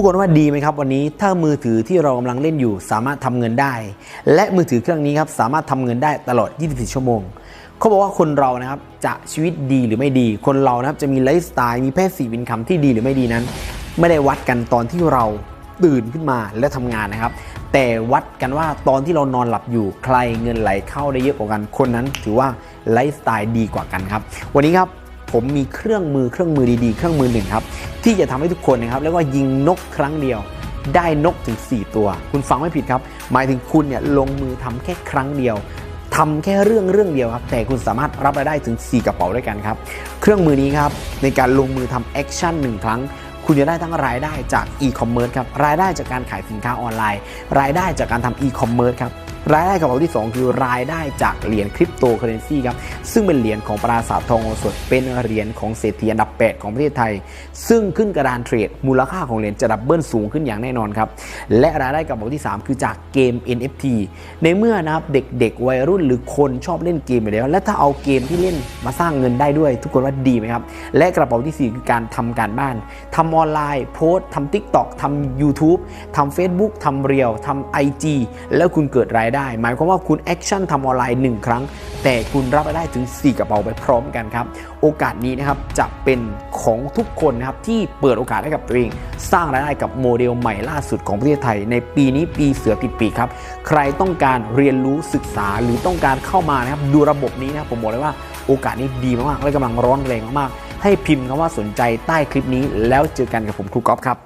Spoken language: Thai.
กคนว่าดีไหมครับวันนี้ถ้ามือถือที่เรากำลังเล่นอยู่ สามารถทำเงินได้ และมือถือเครื่องนี้ครับสามารถทำเงินได้ตลอด 24 ชั่วโมงเขาบอกว่าคนเรานะครับจะชีวิตดีหรือไม่ดี คนเรานะครับจะมีไลฟ์สไตล์มีแพสซีฟอินคัมที่ดีหรือไม่ดีนั้น ไม่ได้วัดกันตอนที่เราตื่นขึ้นมาและทำงานนะครับ แต่วัดกันว่าตอนที่เรานอนหลับอยู่ใครเงินไหลเข้าได้เยอะกว่ากัน คนนั้นถือว่าไลฟ์สไตล์ดีกว่ากันครับ วันนี้ครับ ผมมีเครื่องมือเครื่องมือดีๆ เครื่องมือหนึ่งครับ ที่จะทำให้ทุกคนนะครับแล้วก็ยิงนกครั้งเดียว ได้นกถึง 4 ตัว คุณฟังไม่ผิดครับ หมายถึงคุณเนี่ยลงมือทำแค่ครั้งเดียวทำแค่เรื่องเรื่องเดียวครับ แต่คุณสามารถรับรายได้ถึง 4 กระเป๋าด้วยกันครับ เครื่องมือนี้ครับในการลงมือทำแอคชั่นหนึ่งครั้งคุณจะได้ทั้งรายได้จากอีคอมเมิร์ซครับ รายได้จากการขายสินค้าออนไลน์ รายได้จากการทำอีคอมเมิร์ซครับ รายได้กระเป๋าที่ 2 คือรายได้จากเหรียญคริปโตเคอเรนซีครับซึ่งเป็นเหรียญของปราสาททองสถเป็นเหรียญของเศรษฐีอันดับ 8 ของประเทศไทย ซึ่งขึ้นกระดานเทรดมูลค่าของเหรียญจะดับเบิลสูงขึ้นอย่างแน่นอนครับและรายได้กระเป๋าที่ 3 คือจากเกม NFT ในเมื่อนะครับเด็กๆ วัยรุ่นหรือคนชอบเล่นเกมอยู่แล้ว และถ้าเอาเกมที่เล่นมาสร้างเงินได้ด้วย ทุกคนว่าดีไหมครับและกระเป๋าที่ 4 คือการทำการบ้านทำออนไลน์ โพสต์ทำ TikTok ทำ YouTube ทำ Facebook ทำเรียวทำ IG แล้วคุณเกิดรายได้ หมายความว่าคุณแอคชั่นทำออนไลน์1ครั้ง แต่คุณรับรายได้ถึง 4 กระเป๋าไปพร้อมกันครับ โอกาสนี้นะครับจะเป็นของทุกคนนะครับที่เปิดโอกาสให้กับตัวเอง สร้างรายได้กับโมเดลใหม่ล่าสุดของประเทศไทย ในปีนี้ปีเสือติดปีครับ ใครต้องการเรียนรู้ศึกษาหรือต้องการเข้ามานะครับดูระบบนี้นะครับผมบอกเลยว่าโอกาสนี้ดีมากๆและกำลังร้อนแรงมากๆให้พิมพ์คำว่าสนใจใต้คลิปนี้ แล้วเจอกันกับผมครูก๊อฟครับ